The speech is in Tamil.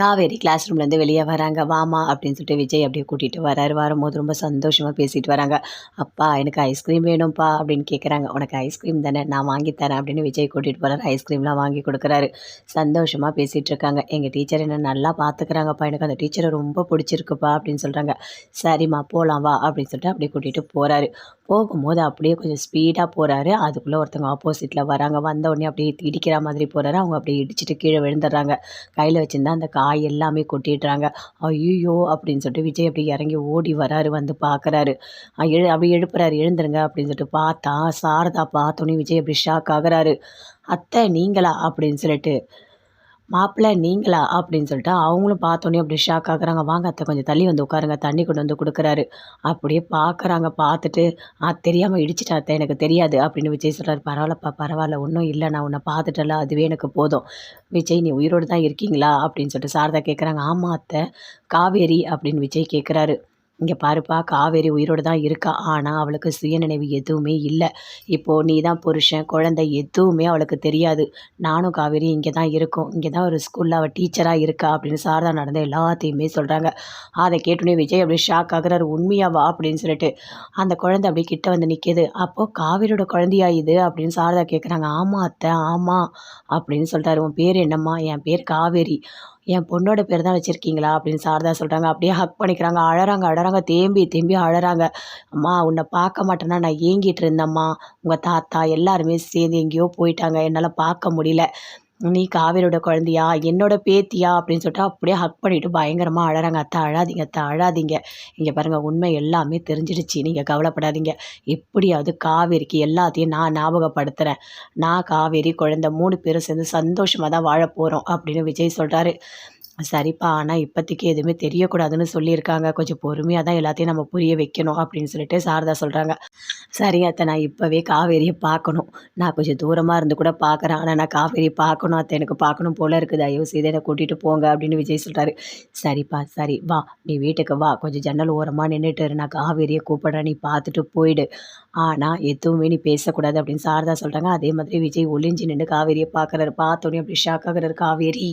காவேரி கிளாஸ் ரூம்லேருந்து வெளியே வராங்க. வாமா அப்படின்னு சொல்லிட்டு விஜய் அப்படியே கூட்டிகிட்டு வராரு. வரும்போது ரொம்ப சந்தோஷமாக பேசிட்டு வராங்க. அப்பா எனக்கு ஐஸ்கிரீம் வேணும்ப்பா அப்படின்னு கேட்குறாங்க உனக்கு ஐஸ்கிரீம் தானே நான் வாங்கி தரேன் அப்படின்னு விஜய் கூட்டிகிட்டு போகிறாரு ஐஸ்கிரீம்லாம் வாங்கி கொடுக்குறாரு. சந்தோஷமாக பேசிகிட்டு இருக்காங்க. எங்கள் டீச்சர் என்ன நல்லா பார்த்துக்கிறாங்கப்பா எனக்கு அந்த டீச்சரை ரொம்ப பிடிச்சிருக்குப்பா அப்படின்னு சொல்கிறாங்க சரிம்மா போகலாம் வா அப்படின்னு சொல்லிட்டு அப்படியே கூட்டிகிட்டு போகிறாரு போகும்போது அப்படியே கொஞ்சம் ஸ்பீடாக போகிறாரு அதுக்குள்ளே ஒருத்தவங்க ஆப்போசிட்டில் வராங்க. வந்த உடனே அப்படியே இடிக்கிற மாதிரி போகிறாரு அவங்க அப்படியே இடிச்சிட்டு கீழே விழுந்துடுறாங்க. கையில் வச்சுருந்தா அந்த காய் எல்லாமே கொட்டிடுறாங்க. ஐயோ அப்படின்னு சொல்லிட்டு விஜய் அப்படியே இறங்கி ஓடி வராரு வந்து பார்க்குறாரு எழு அப்படியே எழுப்புறாரு. எழுந்துருங்க அப்படின்னு சொல்லிட்டு பார்த்தா சாரதா பார்த்தோன்னே விஜய் அப்படி ஷாக் ஆகுறாரு. அத்தை நீங்களா? அப்படின்னு சொல்லிட்டு மாப்பிள்ளை நீங்களா? அப்படின்னு சொல்லிட்டு அவங்களும் பார்த்தோன்னே அப்படி ஷாக் ஆகுறாங்க. வாங்க அத்தை கொஞ்சம் தள்ளி வந்து உட்காருங்க. தண்ணி கொண்டு வந்து கொடுக்குறாரு. அப்படியே பார்க்குறாங்க. பார்த்துட்டு ஆ தெரியாமல் இடிச்சிட்டா அத்தை எனக்கு தெரியாது. அப்படின்னு விஜய் சொல்கிறார் பரவாயில்லப்பா பரவாயில்ல. ஒன்றும் இல்லை. நான் உன்னை பார்த்துட்டல அதுவே எனக்கு போதும். விஜய் நீ உயிரோடு தான் இருக்கீங்களா? அப்படின்னு சொல்லிட்டு சாரதா கேட்குறாங்க ஆமாம் அத்தை. காவேரி அப்படின்னு விஜய் கேட்குறாரு இங்கே பாருப்பா காவேரி உயிரோடு தான் இருக்கா? ஆனால் அவளுக்கு சுயநினைவு எதுவுமே இல்லை. இப்போது நீ தான் புருஷன் குழந்தை எதுவுமே அவளுக்கு தெரியாது. நானும் காவேரி இங்கே தான் இருக்கோம். இங்கே தான் ஒரு ஸ்கூலில் அவள் டீச்சராக இருக்கா? அப்படின்னு சாரதா நடந்த எல்லாத்தையுமே சொல்கிறாங்க அதை கேட்டுனே விஜய் அப்படியே ஷாக் ஆகுறாரு. உண்மையாவா அப்படின்னு சொல்லிட்டு. அந்த குழந்தை அப்படியே கிட்ட வந்து நிற்கிது அப்போது காவேரியோட குழந்தையா இது? அப்படின்னு சாரதா கேட்குறாங்க ஆமாம் அத்தை ஆமாம் அப்படின்னு சொல்கிறாரு உன் பேர் என்னம்மா? என் பேர் காவேரி. என் பொண்ணோட பேர் தான் வச்சுருக்கீங்களா அப்படின்னு சாரதா சொல்கிறாங்க அப்படியே ஹக் பண்ணிக்கிறாங்க. அழறாங்க அழறாங்க. தேம்பி தேம்பி அழறாங்க. அம்மா உன்னை பார்க்க மாட்டேன்னா நான் ஏங்கிட்டு இருந்தேம்மா. உங்கள் தாத்தா எல்லாருமே சேர்ந்து எங்கேயோ போயிட்டாங்க. என்னால் பார்க்க முடியல. நீ காவேரியோட குழந்தையா? என்னோட பேத்தியா? அப்படின்னு சொல்லிட்டு அப்படியே ஹக் பண்ணிவிட்டு பயங்கரமாக அழறாங்க. அத்தை அழாதீங்க அத்தை அழாதீங்க. இங்கே பாருங்கள் உண்மை எல்லாமே தெரிஞ்சிடுச்சு. நீங்கள் கவலைப்படாதீங்க. எப்படியாவது காவேரிக்கு எல்லாத்தையும் நான் ஞாபகப்படுத்துகிறேன் நான் காவேரி குழந்தை மூணு பேரும் சேர்ந்து சந்தோஷமாக தான் வாழ போகிறோம் அப்படின்னு விஜய் சொல்கிறாரு சரிப்பா ஆனால் இப்போதைக்கு எதுவுமே தெரியக்கூடாதுன்னு சொல்லியிருக்காங்க. கொஞ்சம் பொறுமையாக தான் எல்லாத்தையும் நம்ம புரிய வைக்கணும் அப்படின்னு சொல்லிட்டு சாரதா சொல்கிறாங்க சரி அத்தை நான் இப்போவே காவேரியை பார்க்கணும். நான் கொஞ்சம் தூரமாக இருந்து கூட பார்க்குறேன். ஆனால் நான் காவேரி பார்க்கணும் அத்தை எனக்கு பார்க்கணும் போல் இருக்குது. தயவு செய்து என்னை கூட்டிகிட்டு போங்க அப்படின்னு விஜய் சொல்கிறாரு சரிப்பா சரி வா. நீ வீட்டுக்கு வா. கொஞ்சம் ஜன்னல் ஓரமாக நின்றுட்டு நான் காவேரியை கூப்பிட்றேன். நீ பார்த்துட்டு போயிடு. ஆனால் எதுவுமே நீ பேசக்கூடாது அப்படின்னு சாரதா சொல்கிறாங்க அதே மாதிரி விஜய் ஒளிஞ்சு நின்று காவேரியை பார்க்குறாரு. பார்த்தோன்னே அப்படி ஷாக் ஆகுறாரு காவேரி.